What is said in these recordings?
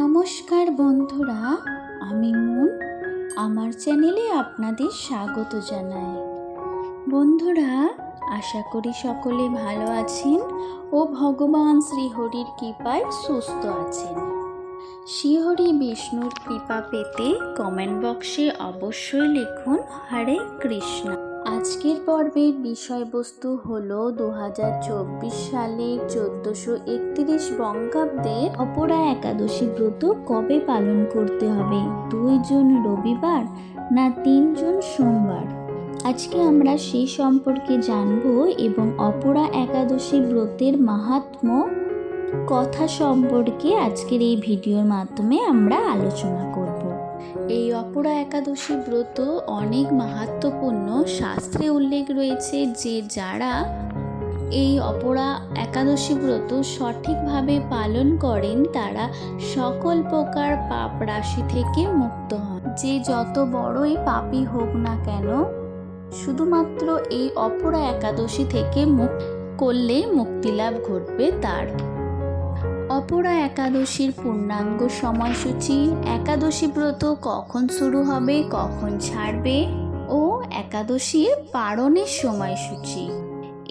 নমস্কার বন্ধুরা, আমি মুন। আমার চ্যানেলে আপনাদের স্বাগত জানাই। বন্ধুরা, আশা করি সকলে ভালো আছেন ও ভগবান শ্রীহরির কৃপায় সুস্থ আছেন। শ্রীহরি বিষ্ণুর কৃপা পেতে কমেন্ট বক্সে অবশ্যই লিখুন, হরে কৃষ্ণ। আজকের পর্বের বিষয়বস্তু হলো দু সালের চোদ্দোশো একত্রিশ বঙ্গাব্দের অপরা একাদশী ব্রত কবে পালন করতে হবে? দুই জুন রবিবার না তিন জুন সোমবার? আজকে আমরা সেই সম্পর্কে জানব এবং অপরা একাদশী ব্রতের মাহাত্ম্য কথা সম্পর্কে আজকের এই ভিডিওর মাধ্যমে আমরা আলোচনা করব। এই অপরা একাদশী ব্রত অনেক মাহাত্মপূর্ণ। শাস্ত্রে উল্লেখ রয়েছে যে যারা এই অপরা একাদশী ব্রত সঠিকভাবে পালন করেন, তারা সকল প্রকার পাপ রাশি থেকে মুক্ত হন। যে যত বড়ই পাপই হোক না কেন, শুধুমাত্র এই অপরা একাদশী থেকে মুক্ত করলে মুক্তিলাভ ঘটবে তার। অপরা একাদশীর পূর্ণাঙ্গ সময়সূচি, একাদশী ব্রত কখন শুরু হবে, কখন ছাড়বে ও একাদশীর পারণের সময়সূচি।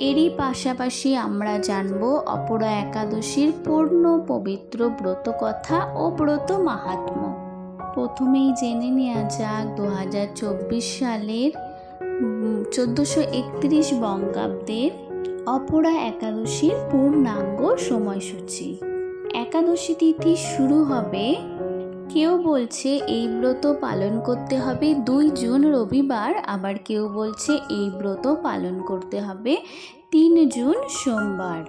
এরই পাশাপাশি আমরা জানব অপরা একাদশীর পূর্ণ পবিত্র ব্রত কথা ও ব্রত মাহাত্ম্য। প্রথমেই জেনে নেওয়া যাক দু হাজার চব্বিশ সালের চোদ্দোশো একত্রিশ বঙ্গাব্দের অপরা একাদশীর পূর্ণাঙ্গ সময়সূচি। একাদশী তিথি শুরু হবে। কেউ বলছে এই ব্রত পালন করতে হবে। দুই জুন রবিবার, আবার কেউ বলছে এই ব্রত পালন করতে হবে। তিন জুন সোমবার।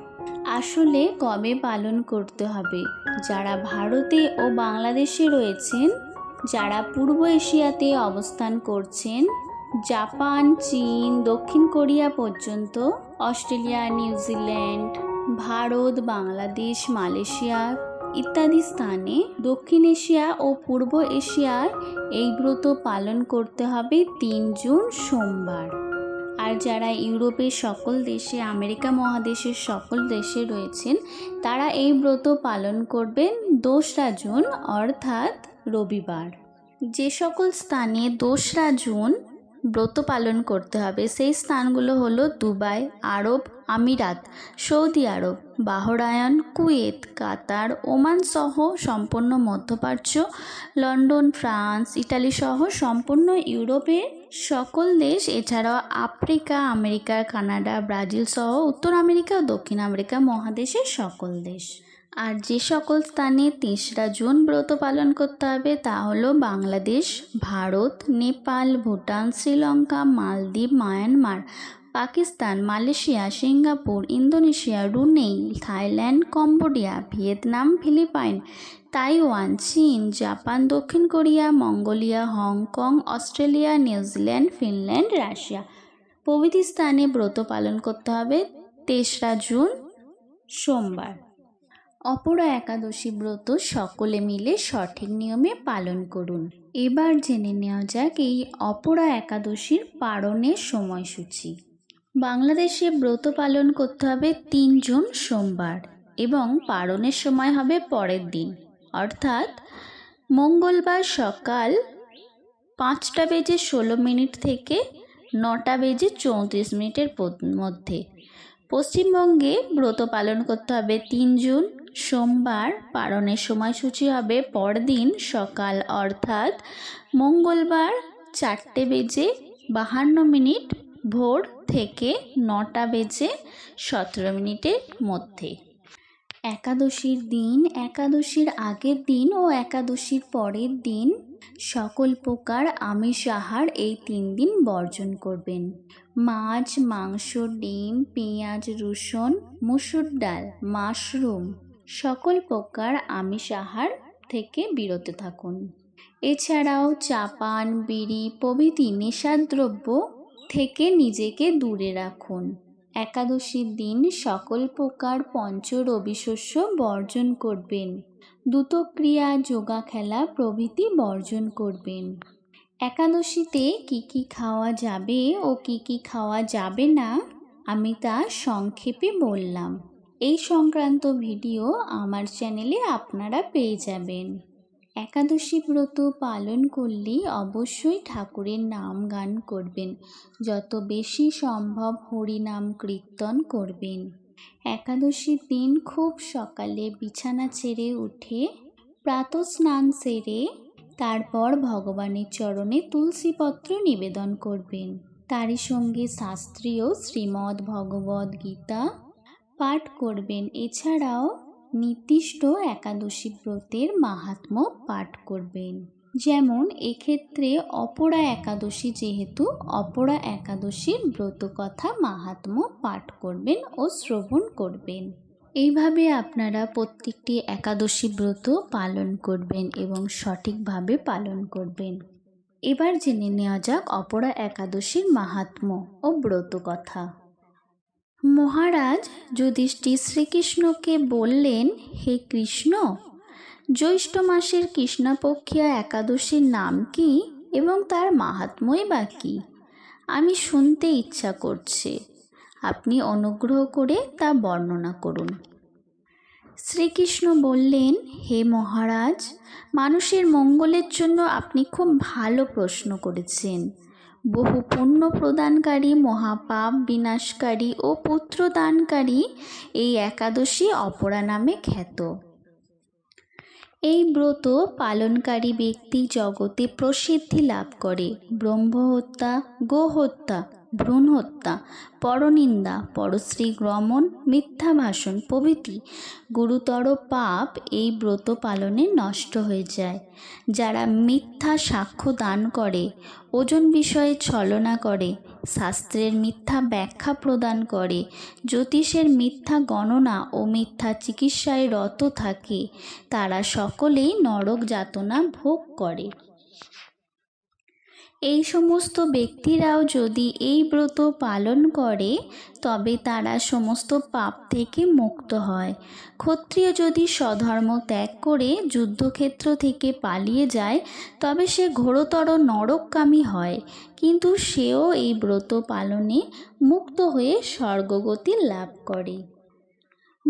আসলে কবে পালন করতে হবে? যারা ভারতে ও বাংলাদেশে রয়েছেন, যারা পূর্ব এশিয়াতে অবস্থান করছেন, জাপান, চীন, দক্ষিণ কোরিয়া পর্যন্ত, Australia New Zealand Bharat, Bangladesh, Malaysia ইত্যাদি স্থানে দক্ষিণ এশিয়া ও পূর্ব এশিয়ায় এই ব্রত পালন করতে হবে তিন জুন সোমবার। আর যারা ইউরোপের সকল দেশে, আমেরিকা মহাদেশের সকল দেশে রয়েছেন, তারা এই ব্রত পালন করবেন দোসরা জুন, অর্থাৎ রবিবার। যে সকল স্থানে দোসরা জুন ব্রত পালন করতে হবে। সেই স্থানগুলো হলো দুবাই, আরব আমিরাত, সৌদি আরব বাহরায়ন কুয়েত, কাতার, ওমান সহ সম্পূর্ণ মধ্যপ্রাচ্য, লন্ডন, ফ্রান্স ইটালি সহ সম্পূর্ণ ইউরোপের সকল দেশ, এছাড়াও আফ্রিকা, আমেরিকা, কানাডা, ব্রাজিল সহ উত্তর আমেরিকা ও দক্ষিণ আমেরিকা মহাদেশের সকল দেশ। আর যে সকল স্থানে তেসরা জুন ব্রত পালন করতে হবে তা হলো বাংলাদেশ, ভারত, নেপাল, ভুটান, শ্রীলঙ্কা, মালদ্বীপ, Myanmar, Pakistan, Malaysia, Singapore, Indonesia, Brunei, Thailand, Cambodia, Vietnam, Philippines, Taiwan, চীন, জাপান, দক্ষিণ Korea, Mongolia, Hong Kong, Australia, New Zealand, Finland, Russia. প্রভৃতি স্থানে ব্রত পালন করতে হবে তেসরা জুন সোমবার। অপরা একাদশী ব্রত সকলে মিলে সঠিক নিয়মে পালন করুন। এবার জেনে নেওয়া যাক এই অপরা একাদশীর পালনের সময়সূচি। বাংলাদেশে ব্রত পালন করতে হবে তিন জুন সোমবার এবং পালনের সময় হবে পরের দিন। অর্থাৎ মঙ্গলবার সকাল পাঁচটা বেজে ষোলো মিনিট থেকে নটা বেজে চৌত্রিশ মিনিটের মধ্যে। পশ্চিমবঙ্গে ব্রত পালন করতে হবে তিন জুন সোমবার পালনের সময়সূচি হবে পরদিন সকাল, অর্থাৎ মঙ্গলবার চারটে বেজে বাহান্ন মিনিট ভোর থেকে নটা বেজে সতেরো মিনিটের মধ্যে। একাদশীর দিন, একাদশীর আগের দিন ও একাদশীর পরের দিন সকল প্রকার আমিষ আহার এই তিন দিন বর্জন করবেন। মাছ, মাংস, ডিম, পেঁয়াজ, রসুন, মুসুর ডাল, মাশরুম সকল প্রকার আমিষ আহার থেকে বিরত থাকুন। এছাড়াও চাপান, বিড়ি প্রভৃতি নেশাদ্রব্য থেকে নিজেকে দূরে রাখুন। একাদশীর দিন সকল প্রকার পঞ্চ রবিশস্য বর্জন করবেন। দ্রুতক্রিয়া, যোগা খেলা প্রভৃতি বর্জন করবেন। একাদশীতে কি কি খাওয়া যাবে ও কি কি খাওয়া যাবে না আমি তা সংক্ষেপে বললাম। এই সংক্রান্ত ভিডিও আমার চ্যানেলে আপনারা পেয়ে যাবেন। একাদশী ব্রত পালন করলে অবশ্যই ঠাকুরের নাম গান করবেন। যত বেশি সম্ভব হরিনাম কীর্তন করবেন। একাদশীর দিন খুব সকালে বিছানা ছেড়ে উঠে প্রাতঃস্নান সেরে তারপর ভগবানের চরণে তুলসীপত্র নিবেদন করবেন। তারই সঙ্গে শাস্ত্রীয় শ্রীমদ্ ভগবদ্ গীতা পাঠ করবেন। এছাড়াও নির্দিষ্ট একাদশী ব্রতের মাহাত্ম্য পাঠ করবেন। যেমন, এক্ষেত্রে অপরা একাদশী যেহেতু অপরা একাদশীর ব্রত কথা মাহাত্ম্য পাঠ করবেন ও শ্রবণ করবেন। এইভাবে আপনারা প্রত্যেকটি একাদশী ব্রত পালন করবেন এবং সঠিকভাবে পালন করবেন। এবার জেনে নেওয়া যাক অপরা একাদশীর মাহাত্ম্য ও ব্রত কথা মহারাজ যুধিষ্ঠির শ্রীকৃষ্ণকে বললেন, হে কৃষ্ণ, জ্যৈষ্ঠ মাসের কৃষ্ণাপক্ষিয়া একাদশীর নাম কি এবং তার মাহাত্ম্যই বা কী? আমি শুনতে ইচ্ছা করছে। আপনি অনুগ্রহ করে তা বর্ণনা করুন। শ্রীকৃষ্ণ বললেন, হে মহারাজ, মানুষের মঙ্গলের জন্য আপনি খুব ভালো প্রশ্ন করেছেন। বহু পুণ্য প্রদানকারী, মহাপাপ বিনাশকারী ও পুত্রদানকারী এই একাদশী অপরা নামে খ্যাত। এই ব্রত পালনকারী ব্যক্তি জগতে প্রসিদ্ধি লাভ করে। ব্রহ্মহত্যা, গোহত্যা ভ্রূণ হত্যা পরনিন্দা, পরশ্রী গ্রমণ মিথ্যা ভাষণ প্রভৃতি। গুরুতর পাপ এই ব্রত পালনে নষ্ট হয়ে যায়। যারা মিথ্যা সাক্ষ্য দান করে, ওজন বিষয়ে ছলনা করে, শাস্ত্রের মিথ্যা ব্যাখ্যা প্রদান করে, জ্যোতিষের মিথ্যা গণনা ও মিথ্যা চিকিৎসায় রত থাকে, তারা সকলেই নরক যাতনা ভোগ করে। এই সমস্ত ব্যক্তিরাও যদি এই ব্রত পালন করে, তবে তারা সমস্ত পাপ থেকে মুক্ত হয়। ক্ষত্রিয় যদি স্বধর্ম ত্যাগ করে যুদ্ধক্ষেত্র থেকে পালিয়ে যায়, তবে সে ঘোরতর নরককামী হয়। কিন্তু সেও এই ব্রত পালনে মুক্ত হয়ে স্বর্গগতি লাভ করে।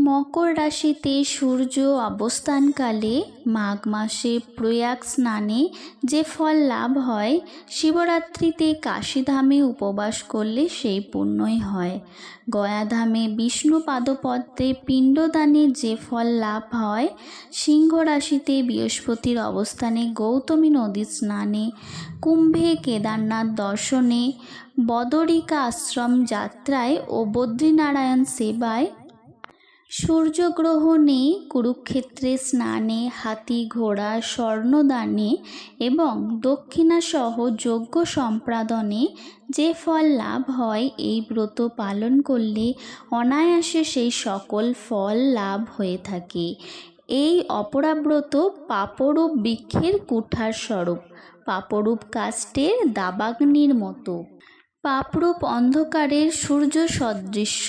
মকর রাশিতে সূর্য অবস্থানকালে মাঘ মাসে প্রয়াগ স্নানে যে ফল লাভ হয়, শিবরাত্রিতে কাশীধামে উপবাস করলে সেই পুণ্যই হয়। গয়াধামে বিষ্ণু পাদপদ্মে পিণ্ডদানে যে ফল লাভ হয়, সিংহ রাশিতে বৃহস্পতির অবস্থানে গৌতমী নদী স্নানে, কুম্ভে কেদারনাথ দর্শনে, বদরিকা আশ্রম যাত্রায় ও বদ্রীনারায়ণ সেবায় সূর্যগ্রহণে, কুরুক্ষেত্রে স্নানে, হাতি ঘোড়া, স্বর্ণদানে এবং দক্ষিণাসহ যজ্ঞ সম্পাদনে যে ফল লাভ হয়, এই ব্রত পালন করলে অনায়াসে সেই সকল ফল লাভ হয়ে থাকে। এই অপরাব্রত পাপরূপ বৃক্ষের কুঠার স্বরূপ, পাপরূপ কাষ্টের দাবাগ্নির মতো। পাপরূপ অন্ধকারের সূর্য সদৃশ্য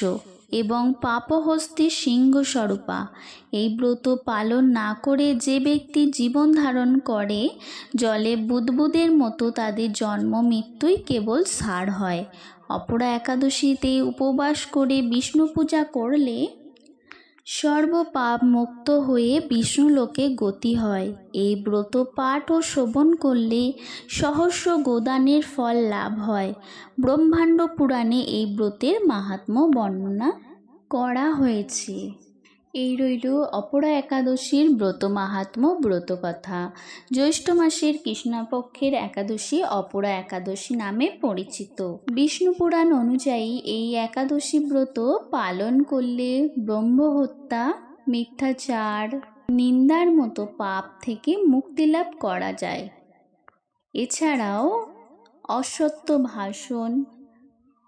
এবং পাপহস্তি সিংহস্বরূপা। এই ব্রত পালন না করে যে ব্যক্তি জীবন ধারণ করে, জলে বুদবুদের মতো তাদের জন্ম মৃত্যুই কেবল সার হয়। অপরা একাদশীতে উপবাস করে বিষ্ণু পূজা করলে সর্বপাপ মুক্ত হয়ে বিষ্ণু লোকে গতি হয়। এই ব্রত পাঠ ও শোভন করলে সহস্র গোদানের ফল লাভ হয়। ব্রহ্মাণ্ড পুরাণে এই ব্রতের মাহাত্ম্য বর্ণনা করা হয়েছে। এই রইল অপরা একাদশীর ব্রত মাহাত্ম্য ব্রত কথা। জ্যৈষ্ঠ মাসের কৃষ্ণপক্ষের একাদশী অপরা একাদশী নামে পরিচিত। বিষ্ণু পুরাণ অনুযায়ী এই একাদশী ব্রত পালন করলে ব্রহ্মহত্যা, মিথ্যাচার, নিন্দার মতো পাপ থেকে মুক্তি লাভ করা যায়। এছাড়াও অসত্য ভাষণ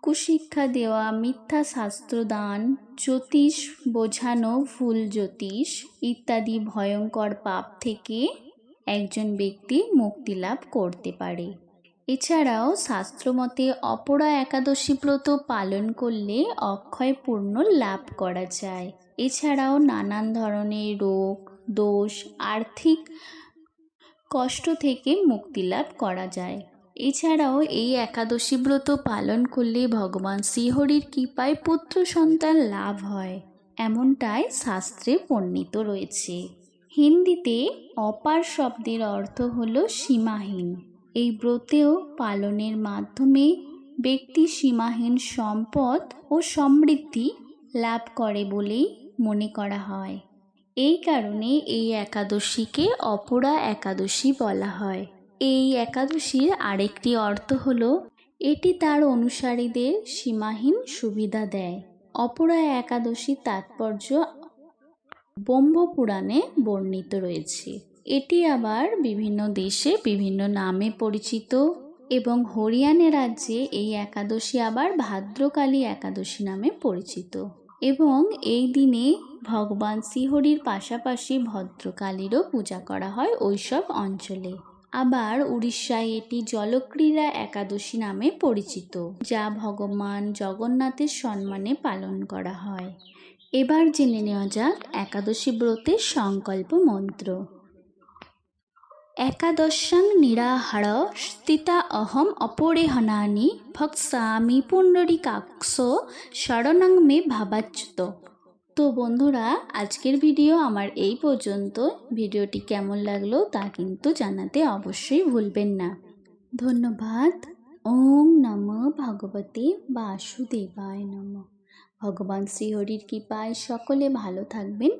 কুশিক্ষা দেওয়া, মিথ্যা শাস্ত্রদান জ্যোতিষ বোঝানো, ভুল জ্যোতিষ ইত্যাদি ভয়ঙ্কর পাপ থেকে একজন ব্যক্তি মুক্তি লাভ করতে পারে। এছাড়াও শাস্ত্রমতে অপরা একাদশী ব্রত পালন করলে অক্ষয় পূর্ণ লাভ করা যায়। এছাড়াও নানান ধরনের রোগ, দোষ, আর্থিক কষ্ট থেকে মুক্তি লাভ করা যায়। এছাড়াও এই একাদশী ব্রত পালন করলে ভগবান শ্রীহরির কৃপায় পুত্র সন্তান লাভ হয়। এমনটাই শাস্ত্রে বর্ণিত রয়েছে। হিন্দিতে অপার শব্দের অর্থ হলো সীমাহীন। এই ব্রতেও পালনের মাধ্যমে ব্যক্তি সীমাহীন সম্পদ ও সমৃদ্ধি লাভ করে বলেই মনে করা হয়। এই কারণে এই একাদশীকে অপরা একাদশী বলা হয়। এই একাদশীর আরেকটি অর্থ হলো, এটি তার অনুসারীদের সীমাহীন সুবিধা দেয়। অপরা একাদশীর তাৎপর্য ব্রহ্মপুরাণে বর্ণিত রয়েছে। এটি আবার বিভিন্ন দেশে বিভিন্ন নামে পরিচিত এবং হরিয়ানা রাজ্যে এই একাদশী আবার ভাদ্রকালী একাদশী নামে পরিচিত এবং এই দিনে ভগবান শ্রীহরির পাশাপাশি ভদ্রকালীরও পূজা করা হয় ওইসব অঞ্চলে। আবার উড়িষ্যায় এটি জলক্রীড়া একাদশী নামে পরিচিত, যা ভগবান জগন্নাথের সম্মানে পালন করা হয়। এবার জেনে নেওয়া যাক একাদশী ব্রতের সংকল্প মন্ত্র। একাদশাং নিরাহার স্থিতা অহম অপরেহনানি ভক্সামি পুণ্ডরিকাক্ষ শরণাং মে ভাবাচ্যুত। তো বন্ধুরা, আজকের ভিডিও আমার এই পর্যন্ত ভিডিওটি কেমন লাগল তা কিন্তু জানাতে অবশ্যই ভুলবেন না। ধন্যবাদ। ওম নম ভগবতে বাসুদেবায় নম। ভগবান শ্রীহরির কৃপায় সকলে ভালো থাকবেন।